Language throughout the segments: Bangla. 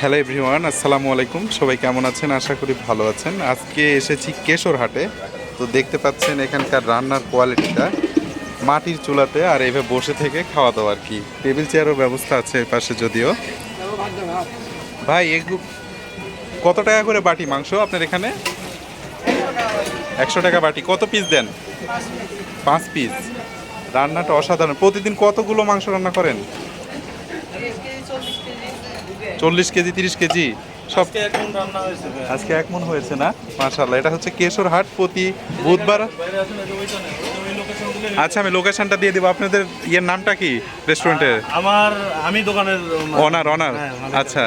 হ্যালো এভরিওয়ান আসসালামু আলাইকুম সবাই কেমন আছেন? আশা করি ভালো আছেন। আজকে এসেছি কেশর হাটে তো দেখতে পাচ্ছেন এখানকার রান্নার কোয়ালিটিটা মাটির চুলাতে আর এভাবে বসে থেকে খাওয়া দাওয়া আর কি। টেবিল চেয়ারও ব্যবস্থা আছে পাশে যদিও। ভাই, এগু কত টাকা করে বাটি? মাংস আপনার এখানে? একশো টাকা বাটি। কত পিস দেন? পাঁচ পিস রান্নাটা অসাধারণ। প্রতিদিন কতগুলো মাংস রান্না করেন? চল্লিশ কেজি তিরিশ কেজি সব রান্না হয়েছে আজকে এক মন হয়েছে না? মাশাল্লাহ এটা হচ্ছে কেশর হাট প্রতি বুধবার আচ্ছা আমি লোকেশনটা দিয়ে দেবো। আপনাদের ইয়ের নামটা কি রেস্টুরেন্টের আমার আমি দোকানের অনার অনার হ্যাঁ, আচ্ছা।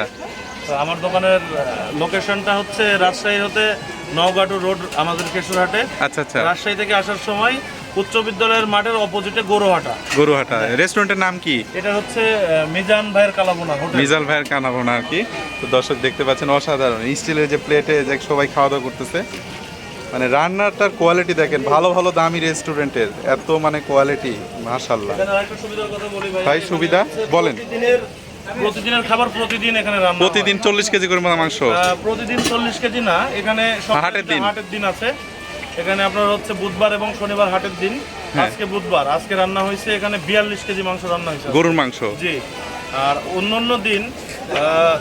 তো আমার দোকানের লোকেশনটা হচ্ছে রাজশাহী হতে নওগাঁটু রোড আমাদের কেশরহাটে। আচ্ছা আচ্ছা। রাজশাহী থেকে আসার সময় উচ্চ বিদ্যালয়ের মাঠের অপোজিটে গরুহাটা। গরুহাটা। রেস্টুরেন্টের নাম কি? এটা হচ্ছে মিজান ভাইয়ের কালাবোনা হোটেল। মিজাল ভাইয়ের কানাভোনা আর কি। তো দর্শক দেখতে পাচ্ছেন অসাধারণ। স্টিলের যে প্লেটে যে সবাই খাওয়া দাওয়া করতেছে মানে রান্নাটার কোয়ালিটি দেখেন ভালো ভালো দামি রেস্টুরেন্টের এত মানে কোয়ালিটি মাশাল্লাহ এখানে আরেকটা সুবিধার কথা বলি ভাই। ভাই সুবিধা? বলেন। প্রতিদিনের প্রতিদিনের খাবার প্রতিদিন এখানে রান্না প্রতিদিন চল্লিশ কেজি করে মাংস। প্রতিদিন চল্লিশ কেজি না এখানে হাটের দিন। হাটের দিন আছে। এখানে আপনার হচ্ছে বুধবার এবং শনিবার হাটের দিন। হ্যাঁ। আজকে বুধবার। আজকে রান্না হয়েছে এখানে বিয়াল্লিশ কেজি মাংস রান্না হয়েছে। গরুর মাংস। জি। আর অন্যান্য দিন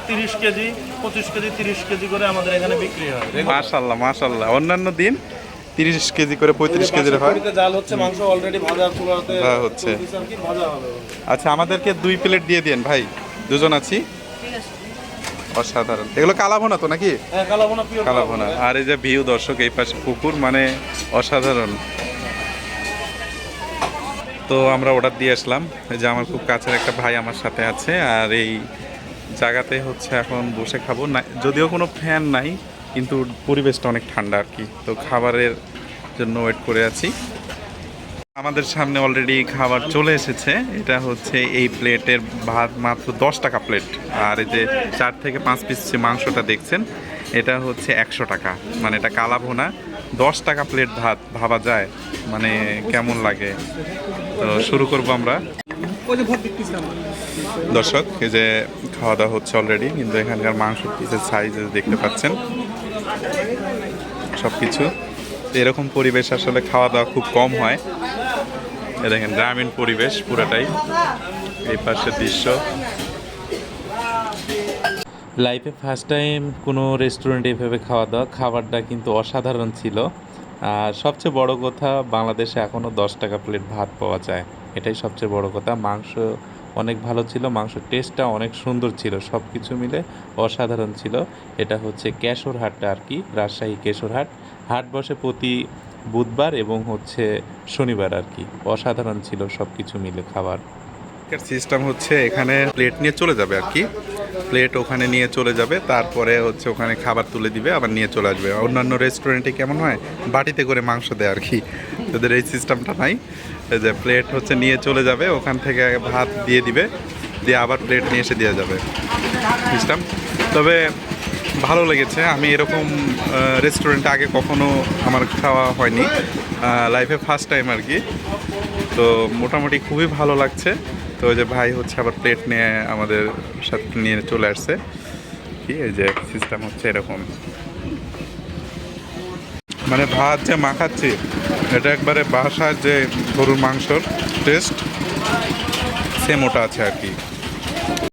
তিরিশ কেজি পঁচিশ কেজি তিরিশ কেজি করে আমাদের এখানে বিক্রি হয়। মাশাল্লাহ মাশাল্লাহ অন্যান্য দিন তিরিশ কেজি করে পঁয়ত্রিশ কেজির হয়। জাল হচ্ছে মাংস অলরেডি ভাজা চুলাতে আচ্ছা আমাদেরকে দুই প্লেট দিয়ে দিন ভাই। দুজন আছি। অসাধারণ। এগুলো কালাভোনা তো নাকি? হ্যাঁ কালাভোনা আর এই যে ভিউ দর্শক এই পাশে পুকুর মানে অসাধারণ। তো আমরা অর্ডার দিয়ে আসলাম। এই যে আমার খুব কাছের একটা ভাই আমার সাথে আছে আর এই জায়গাতে হচ্ছে এখন বসে খাব। না যদিও কোনো ফ্যান নাই কিন্তু পরিবেশটা অনেক ঠান্ডা আর কি। তো খাবারের জন্য ওয়েট করে আছি। আমাদের সামনে অলরেডি খাবার চলে এসেছে। এটা হচ্ছে এই প্লেটের ভাত মাত্র দশ টাকা প্লেট। আর এই যে চার থেকে পাঁচ পিস যে মাংসটা দেখছেন, এটা হচ্ছে একশো টাকা। মানে এটা কালা ভোনা। দশ টাকা প্লেট ভাত, ভাবা যায়। মানে কেমন লাগে? তো শুরু করব আমরা। দর্শক, এই যে খাওয়া দাওয়া হচ্ছে অলরেডি কিন্তু এখানকার মাংস পিসের সাইজ দেখতে পাচ্ছেন। সব কিছু এরকম পরিবেশ আসলে খাওয়া দাওয়া খুব কম হয়। এ দেখেন, গ্রামীণ পরিবেশ পুরোটাই এই পাশের দৃশ্য। লাইফে ফার্স্ট টাইম কোনো রেস্টুরেন্টে এভাবে খাওয়া দাওয়া, খাবারটা কিন্তু অসাধারণ ছিল। আর সবচেয়ে বড় কথা, বাংলাদেশে এখনও দশ টাকা প্লেট ভাত পাওয়া যায়। এটাই সবচেয়ে বড় কথা। মাংস অনেক ভালো ছিল, মাংস টেস্টটা অনেক সুন্দর ছিল। সব কিছু মিলে অসাধারণ ছিল। এটা হচ্ছে কেশর হাটটা আর কি, রাজশাহী কেশর হাট বসে প্রতি বুধবার এবং হচ্ছে শনিবার আর কি। অসাধারণ ছিল সব কিছু মিলে খাবার। সিস্টেম হচ্ছে এখানে প্লেট নিয়ে চলে যাবে আর কি। প্লেট ওখানে নিয়ে চলে যাবে, তারপরে হচ্ছে ওখানে খাবার তুলে দিবে, আবার নিয়ে চলে আসবে। অন্যান্য রেস্টুরেন্টে কেমন হয়? বাটিতে করে মাংস দেয় আর কি। ওদের এই সিস্টেমটা নাই। যে প্লেট হচ্ছে নিয়ে চলে যাবে, ওখান থেকে ভাত দিয়ে দিবে, দিয়ে আবার প্লেট নিয়ে এসে দেওয়া যাবে। সিস্টেম তবে ভালো লেগেছে। আমি এরকম রেস্টুরেন্টে আগে কখনো আমার খাওয়া হয়নি। লাইফে ফার্স্ট টাইম আর কি। তো মোটামুটি খুবই ভালো লাগছে। তো ওই যে ভাই হচ্ছে আবার প্লেট নিয়ে আমাদের সাথে নিয়ে চলে আসছে। কি, এই যে সিস্টেম হচ্ছে এরকম। মানে ভাত যে মাখাচ্ছি এটা একবারে বাসার যে গরুর মাংসর টেস্ট সেম ওটা আছে আর কি।